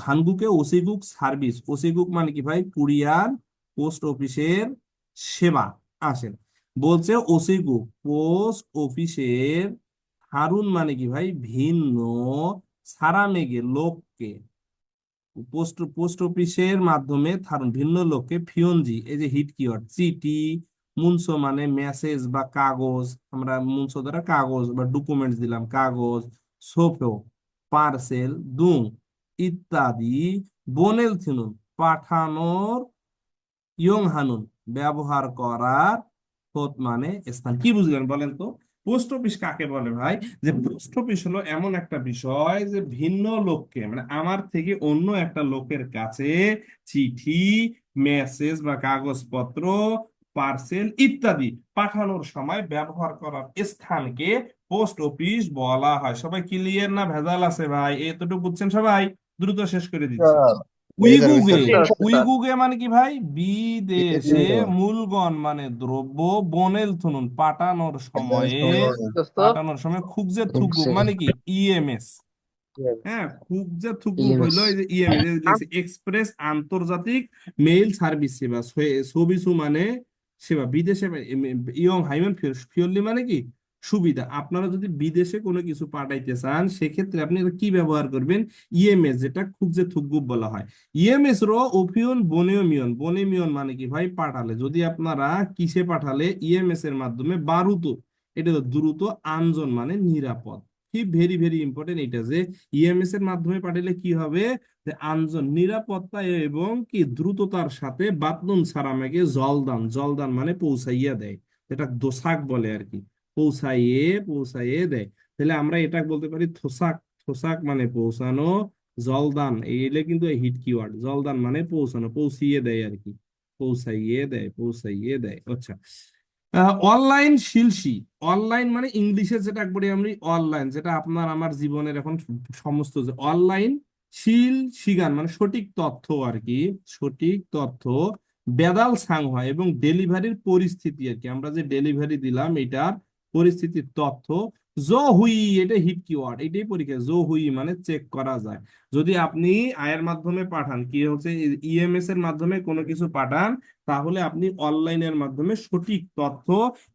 খানগুকে ওসিগুক service ওসিগুক মানে কি ভাই? কুরিয়ার পোস্ট অফিসের সেবা। আসেন। বলছে ওসিগুক পোস্ট অফিসের হারুন মানে কি ভাই? ভিন্ন, সারামেগে লোককে। পোস্ট পোস্ট অফিসের মাধ্যমে থারুন, ভিন্ন লোককে ফিয়নজি, এই যে হিট কিওয়ার্ড, চিঠি, মুনসো মানে মেসেজ বা কাগজ, আমরা মুনসো দ্বারা কাগজ বা ডকুমেন্টস দিলাম, কাগজ, সোফো, পার্সেল দুং ইত্যাদি বনেল থিনুন পাঠানোর ইয়ং হানুন, ব্যবহার করার মানে স্থান। কি বুঝলেন বলেন তো? পোস্ট অফিস কাকে বলে ভাই? যে পোস্ট অফিস হলো এমন একটা বিষয় যে ভিন্ন লোককে মানে আমার থেকে অন্য একটা লোকের কাছে চিঠি, মেসেজ বা কাগজপত্র পার্সেল ইত্যাদি পাঠানোর সময় ব্যবহার করার স্থানকে পোস্ট অফিস বলা হয়। সবাই ক্লিয়ার না? ভেজাল আছে ভাই। এতটুকু বুঝছেন সবাই? দ্রুত শেষ করে দিচ্ছি। উইগুগে উইগুগে মানে কি ভাই? বিদেশে মূলগণ মানে দ্রব্য বনেল থুনুন পাঠানোর সময়ে পাঠানোর সময় খুবজে থুকগুক মানে কি? ইএমএস হ্যাঁ খুব যে EMS হইল এই যে ইএমএস এক্সপ্রেস আন্তর্জাতিক মেইল সার্ভিস সেবা। সবিসু মানে সেবা বিদেশে ইয়ং হাইমেন ফিওরলি মানে কি? সুবিধা। আপনারা যদি বিদেশে কোনো কিছু পাঠাইতে চান, সেক্ষেত্রে আপনি কি ব্যবহার করবেন? ইএমএস যেটা খুব যে থুকগুক বলা হয়। ইএমএস র ওপিয়ন বনেমিয়ন বনেমিয়ন মানে কি ভাই? পাঠালে। যদি আপনারা কিসে পাঠালে? ইএমএস এর মাধ্যমে বারুত। এটা দ্রুত আনজন মানে নিরাপদ। কি ভেরি ভেরি ইম্পর্টেন্ট এটা যে ইএমএস এর মাধ্যমে পাঠালে কি হবে? যে আনজন নিরাপত্তা এবং কি দ্রুততার সাথে বাতনুন সারামেকে জলদান জলদান মানে পৌঁছাইয়া দেয়। এটা দোসাক বলে আর কি পৌঁছাইয়ে পৌঁছাইয়ে দেয়। তাহলে আমরা এটা বলতে পারি থোসাক থোসাক মানে পৌঁছানো জলদান এইলে কিন্তু হিট কিওয়ার্ড জলদান মানে পৌঁছানো, পৌঁছিয়ে দেয় আর কি পৌঁছাইয়ে দেয় পৌঁছাইয়ে দেয়। আচ্ছা। অনলাইন শিলসি অনলাইন মানে ইংলিশে যেটা একবারে আমি অনলাইন যেটা আপনার আমার জীবনের এখন সমস্ত যে অনলাইন শিল শিগান মানে সঠিক তথ্য আর কি, সঠিক তথ্য বেদাল সাং হয় এবং ডেলিভারির পরিস্থিতি আর কি। আমরা যে ডেলিভারি দিলাম, এটার পরিস্থিতির তথ্য জো হুই এটা হিট কিওয়ার্ড, এটাই পরীক্ষা, জো হুই মানে চেক করা যায়। যদি আপনি আয়ের মাধ্যমে পাঠান, কি হচ্ছে ইএমএস এর মাধ্যমে কোনো কিছু পাঠান, তাহলে আপনি অনলাইনের মাধ্যমে সঠিক তথ্য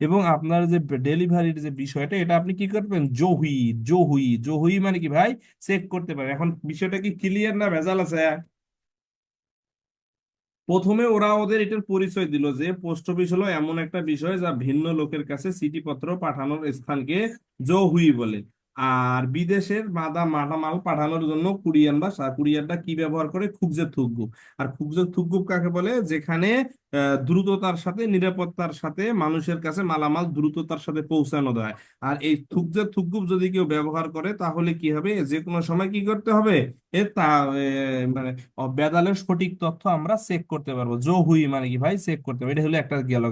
এবং আপনার যে ডেলিভারির যে বিষয়টা, এটা আপনি কি করবেন? জহুই জহুই জহুই মানে কি ভাই? চেক করতে পারেন। এখন বিষয়টা কি ক্লিয়ার না ভেজাল আছে? প্রথমে ওরা ওদের এটার পরিচয় দিল যে, পোস্ট অফিস হলো এমন একটা বিষয় যা ভিন্ন লোকের কাছে চিঠিপত্র পাঠানোর স্থানকে জহুই বলে। আর বিদেশের মাদা মালামাল পাঠানোর জন্য কুরিয়ান বা কুরিয়ারটা কি ব্যবহার করে? খুবজে থুকগুপ। আর খুবজে থুকগুপ কাকে বলে? যেখানে দ্রুততার সাথে, নিরাপত্তার সাথে মানুষের কাছে মালামাল দ্রুততার সাথে পৌঁছানো দেয়। আর এই থুকজে থুকগুপ যদি কেউ ব্যবহার করে, তাহলে কি হবে? যে কোনো সময় কি করতে হবে? এ তা মানে বেদালের সঠিক তথ্য আমরা চেক করতে পারব। জো হুই মানে কি ভাই? চেক করতে পারব। এটা হলো একটা গেল।